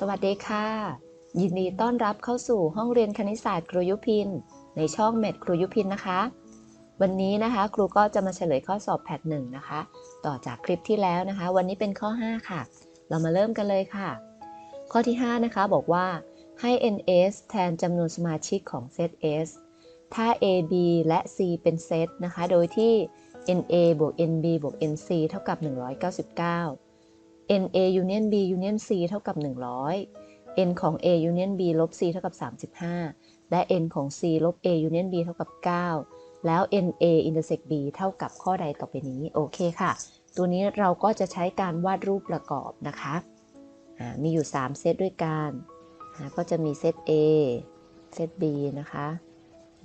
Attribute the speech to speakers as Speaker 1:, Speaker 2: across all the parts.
Speaker 1: สวัสดีค่ะ ยินดีต้อนรับเข้าสู่ห้องเรียนคณิตศาสตร์ครูยุพิน ในช่องเม็ดครูยุพินนะคะ วันนี้นะคะ ครูก็จะมาเฉลยข้อสอบแพทหนึ่งนะคะ ต่อจากคลิปที่แล้วนะคะ วันนี้เป็นข้อ 5 ค่ะ เรามาเริ่มกันเลยค่ะ ข้อที่ 5 นะคะ บอกว่าให้ ns แทนจำนวนสมาชิกของเซต s ถ้า a b และ c เป็นเซตนะคะ โดยที่ na บวก nb บวก nc เท่ากับ 199 NA Union B Union C เท่ากับ 100 N ของ A Union B ลบ C เท่ากับ 35 และ N ของ C ลบ A Union B เท่ากับ 9 แล้ว NA intersect B เท่ากับข้อใดต่อไปนี้ โอเคค่ะ ตัวนี้เราก็จะใช้การวาดรูปประกอบนะคะ มีอยู่ 3 เซตด้วยกัน ก็จะมีเซต A เซต B นะคะ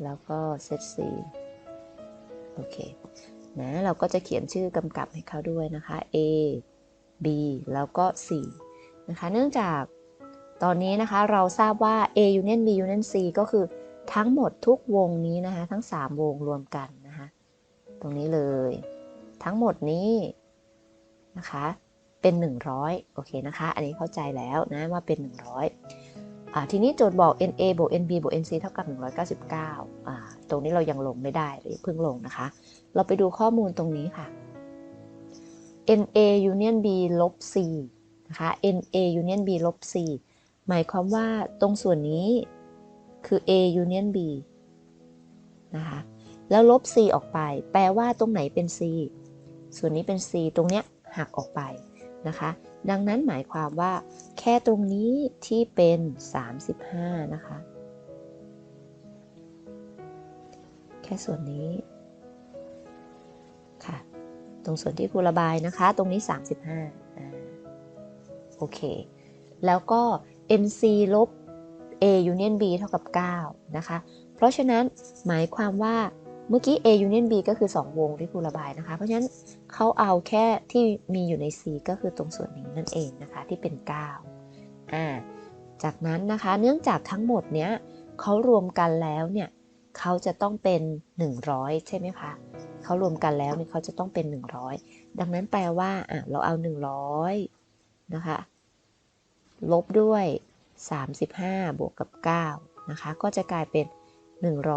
Speaker 1: แล้วก็เซต C โอเค นะ เราก็จะเขียนชื่อกำกับให้เขาด้วยนะคะ A B แล้วก็ C นะคะ เนื่องจากตอนนี้นะคะเราทราบว่า A union B union C ก็คือทั้งหมดทุกวงนี้นะคะทั้ง 3 วงรวมกันนะคะตรงนี้เลย ทั้งหมดนี้นะคะเป็น 100 โอเคนะคะ อันนี้เข้าใจแล้วนะว่าเป็น 100อ่าทีนี้โจทย์บอก NA บวก NB บวก NC เท่ากับ 199อ่าตรงนี้เรายังลงไม่ได้เลยเพิ่งลงนะคะ เราไปดูข้อมูลตรงนี้ค่ะ NA Union B ลบ C นะคะ NA Union B ลบ C หมายความว่าตรงส่วนนี้คือ A Union B นะคะแล้วลบ C ออกไป แปลว่าตรงไหนเป็น C ส่วนนี้เป็น C ตรงเนี้ยหักออกไปนะคะ ดังนั้นหมายความว่า แค่ตรงนี้ที่เป็น 35 นะคะ แค่ส่วนนี้ค่ะ ตรงส่วนที่ครูระบายนะคะ ตรงนี้ 35อ่าโอเค แล้วก็ NC ลบ A union B เท่ากับ 9 นะคะ เพราะฉะนั้นหมายความว่าเมื่อกี้ A union B ก็คือ 2 วงที่ครูระบายนะคะ เพราะฉะนั้นเขาเอาแค่ที่มีอยู่ใน C ก็คือตรงส่วนนี้นั่นเองนะคะที่เป็น 9 อ่า จากนั้นนะคะเนื่องจากทั้งหมดเนี้ยเขารวมกันแล้วเนี่ยเขาจะต้องเป็น 100 ใช่ไหมคะ เขารวมกันแล้วเนี่ยเขาจะต้องเป็น 100 ดังนั้นแปลว่าอะเราเอา 100 นะคะ ลบด้วย 35 บวกกับ 9 นะคะ ก็จะกลายเป็น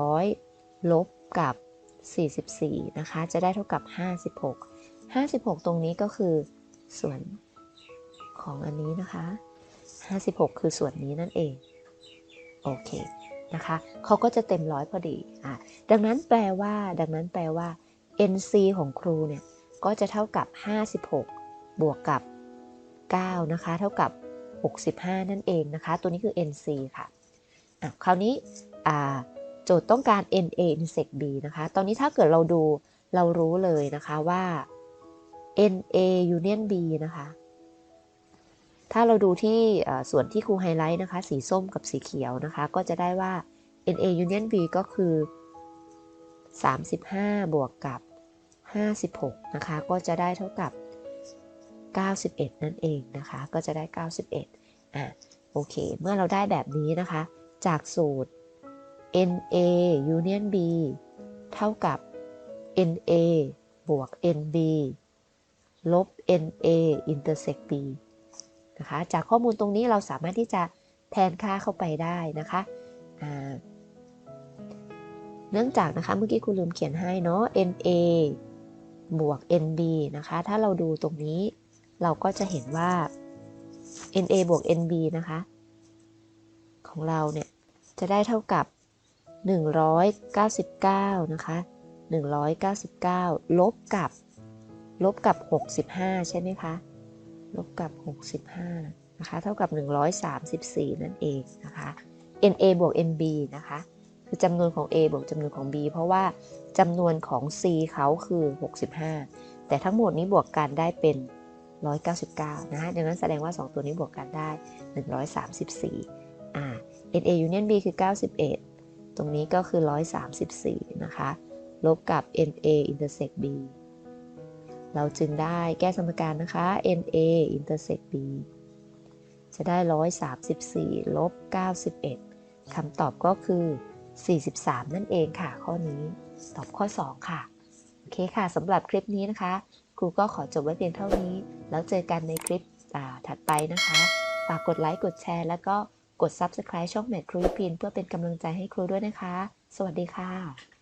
Speaker 1: 100 ลบกับ 44 นะคะ จะได้เท่ากับ 56 56 ตรงนี้ก็คือส่วนของอันนี้นะคะ 56 คือส่วนนี้นั่นเอง โอเคนะคะเขาก็จะเต็มร้อยพอดีอะดังนั้นแปลว่า ดังนั้นแปลว่า NC ของครูเนี่ยก็จะเท่ากับ 56 บวกกับ 9 นะคะ เท่ากับ 65 นั่นเองนะคะ ตัวนี้คือ NC ค่ะอะคราวนี้โจทย์ต้องการ NA intersect B นะคะ ตอนนี้ถ้าเกิดเราดูเรารู้เลยนะคะว่า NA union B นะคะ ถ้าเราดูที่ส่วนที่ครูไฮไลท์นะคะ สีส้มกับสีเขียวนะคะ ก็จะได้ว่า NA union B ก็คือ 35 บวกกับ 56 นะคะ ก็จะได้เท่ากับ 91 นั่นเองนะคะ ก็จะได้ 91 อะ โอเค เมื่อเราได้แบบนี้นะคะ จากสูตร NA union B เท่ากับ NA บวก NB ลบ NA intersect B นะคะ จากข้อมูลตรงนี้เราสามารถที่จะแทนค่าเข้าไปได้นะคะ อ่า เนื่องจากนะคะเมื่อกี้คุณลืมเขียนให้เนาะ NA บวก NB นะคะ ถ้าเราดูตรงนี้เราก็จะเห็นว่า NA บวก NB นะคะ ของเราเนี่ย จะได้เท่ากับ 199 นะคะ 199 ลบกับ ลบกับ 65 ใช่ไหมคะ ลบกับ 65 นะคะ เท่ากับ 134 นั่นเองนะคะ NA บวก NB นะคะ คือจำนวนของ A บวกจำนวนของ B เพราะว่าจำนวนของ C เขาคือ 65 แต่ทั้งหมดนี้บวกกันได้เป็น 199 นะคะดังนั้นแสดงว่า 2 ตัวนี้บวกกันได้ 134อ่า NA union B คือ 91 ตรงนี้ก็คือ 134 นะคะ ลบกับ NA intersect B เราจึงได้แก้สมการนะคะ NA intersect B จะได้ 134 ลบ 91 คำตอบก็คือ 43 นั่นเองค่ะ ข้อนี้ตอบข้อ 2 ค่ะ โอเคค่ะสำหรับคลิปนี้นะคะ ครูก็ขอจบไว้เพียงเท่านี้ แล้วเจอกันในคลิปถัดไปนะคะ ฝากกดไลค์ กดแชร์ แล้วก็กด Subscribe ช่องแมทครูพินเพื่อเป็นกำลังใจให้ครูด้วยนะคะ สวัสดีค่ะ